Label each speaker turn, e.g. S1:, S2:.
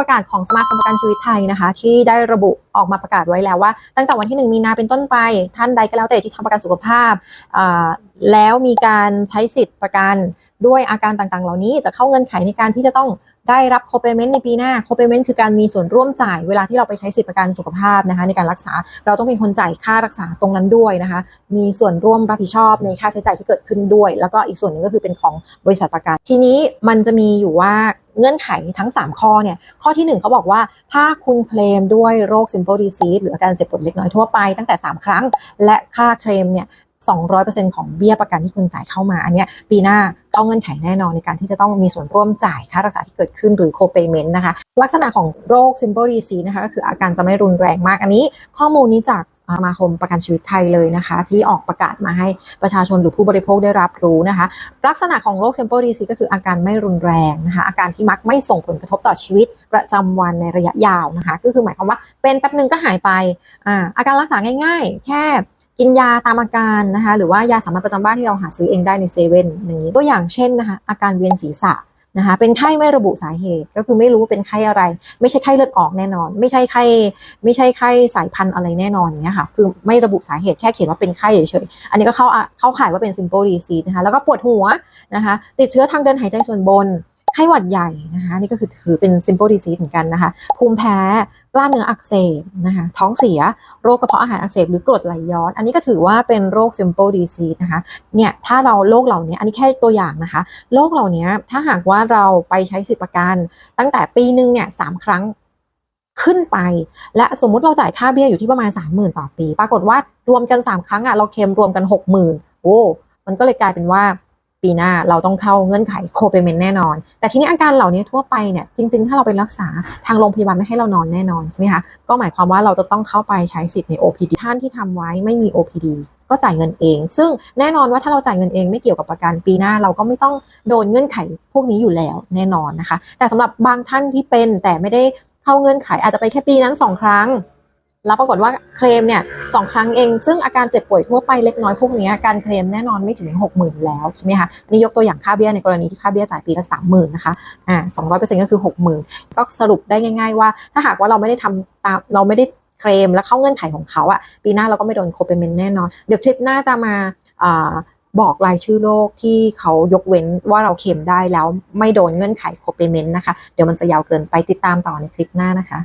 S1: ประกาศของสมาคมประกันชีวิตไทยนะคะ ที่ได้ระบุออกมาประกาศไว้แล้วว่า ตั้งแต่วันที่ 1 มีนาเป็นต้นไป ท่านใดก็แล้วแต่ที่ทำประกันสุขภาพ แล้วมีการใช้สิทธิ์ประกันด้วยอาการต่างๆ เหล่านี้จะเข้าเงื่อนไขในการที่จะต้องได้รับโคเปเมนต์ในปีหน้าโคเปเมนต์คือการมีส่วนร่วมจ่ายเวลาที่เราไปใช้สิทธิประกันสุขภาพนะคะในการรักษาเราต้องเป็นคนจ่ายค่ารักษาตรงนั้นด้วยนะคะมีส่วนร่วมรับผิดชอบในค่าใช้จ่ายที่เกิดขึ้นด้วย แล้วก็อีกส่วนหนึ่งก็คือเป็นของบริษัทประกัน ทีนี้มันจะมีอยู่ว่า เงื่อนไขทั้ง 3 ข้อเนี่ย ข้อที่ 1เขาบอกว่าถ้าคุณเคลมด้วยโรค simple disease หรืออาการเจ็บปวดเล็กน้อยทั่วไปตั้งแต่ 3 ครั้ง และค่าเคลมเนี่ย200%ของเบี้ยประกันที่คุณจ่ายเข้ามา อันนี้ปีหน้าเข้าเงื่อนไขแน่นอนในการที่จะต้องมีส่วนร่วมจ่ายค่ารักษาที่เกิดขึ้นหรือ co-payment นะคะ ลักษณะของโรค simple disease นะคะก็คืออาการจะไม่รุนแรงมากอันนี้ ข้อมูลนี้จาก สมาคมประกันชีวิตไทยเลยนะคะ ที่ออกประกาศมาให้ประชาชนหรือผู้บริโภคได้รับรู้นะคะ ลักษณะของโรค simple disease ก็คืออาการไม่รุนแรงนะคะ อาการที่มักไม่ส่งผลกระทบต่อชีวิตประจำวันในระยะยาวนะคะ ก็คือหมายความว่าเป็นแป๊บหนึ่งก็หายไปอ่าอาการรักษาง่าย ๆ แค่กินยาตามอาการนะคะ หรือว่ายาสามัญประจำบ้านที่เราหาซื้อเองได้ในเซเว่นอย่างนี้ตัวอย่างเช่นนะคะอาการเวียนศีรษะ นะคะเป็นไข้ไม่ระบุสาเหตุก็คือไม่รู้ว่าเป็นไข้อะไร ไม่ใช่ไข้เลือดออกแน่นอน ไม่ใช่ไข้ไม่ใช่ไข้สายพันธุ์อะไรแน่นอนอย่างเงี้ยค่ะคือไม่ระบุสาเหตุแค่เขียนว่าเป็นไข้เฉยๆอันนี้ก็เข้าเข้าข่ายว่าเป็น simple disease นะคะแล้วก็ปวดหัวนะคะติดเชื้อทางเดินหายใจส่วนบน ไข้หวัดใหญ่นะคะ นี่ก็คือถือเป็น simple disease เหมือนกันนะคะ ภูมิแพ้กล้ามเนื้ออักเสบนะคะท้องเสียโรคกระเพาะอาหารอักเสบหรือกรดไหลย้อน อันนี้ก็ถือว่าเป็นโรค simple disease นะคะเนี่ยถ้าเราโรคเหล่านี้อันนี้แค่ตัวอย่างนะคะโรคเหล่านี้ถ้าหากว่าเราไปใช้สิทธิประกัน ตั้งแต่ปีหนึ่งเนี่ยสามครั้งขึ้นไป และสมมุติเราจ่ายค่าเบี้ยอยู่ที่ประมาณ 30,000 ต่อปี ปรากฏว่ารวมกัน 3 ครั้งอะเราเคมรวมกัน 60,000โอ้มันก็เลยกลายเป็นว่า ปีหน้าเราต้องเข้าเงื่อนไขโคเปเมนแน่นอน แต่ทีนี้อาการเหล่านี้ทั่วไปเนี่ยจริง ๆ ถ้าเราไปรักษาทางโรงพยาบาลไม่ให้เรานอนแน่นอนใช่ไหมคะก็หมายความว่าเราจะต้องเข้าไปใช้สิทธิ์ใน OPD ท่านที่ทำไว้ไม่มี OPD ก็จ่ายเงินเอง ซึ่งแน่นอนว่าถ้าเราจ่ายเงินเองไม่เกี่ยวกับประกันปีหน้า เราก็ไม่ต้องโดนเงื่อนไขพวกนี้อยู่แล้วแน่นอนนะคะ แต่สำหรับบางท่านที่เป็นแต่ไม่ได้เข้าเงื่อนไขอาจจะไปแค่ปีนั้นสองครั้ง แล้วปรากฏว่าเคลมเนี่ยสองครั้งเอง ซึ่งอาการเจ็บป่วยทั่วไปเล็กน้อยพวกนี้การเคลมแน่นอนไม่ถึง 6 0,000 แล้วใช่ไหมคะนี่ยกตัวอย่างค่าเบี้ยในกรณีที่ค่าเบี้ยจ่ายปีละ30,000นนะคะอ่า200%ก็คือ60,000ก็สรุปได้ง่าย ๆ ว่า ถ้าหากว่าเราไม่ได้ทำตามเราไม่ได้เคลมและเข้าเงื่อนไขของเขาอะปีหน้าเราก็ไม่โดนโคเปเมนแน่นอน เดี๋ยวคลิปหน้าจะมาอ่าบอกรายชื่อโรคที่เขายกเว้นว่าเราเคลมได้แล้วไม่โดนเงื่อนไขโคเปเมนต์นะคะ เดี๋ยวมันจะยาวเกินไปติดตามต่อในคลิปหน้านะคะ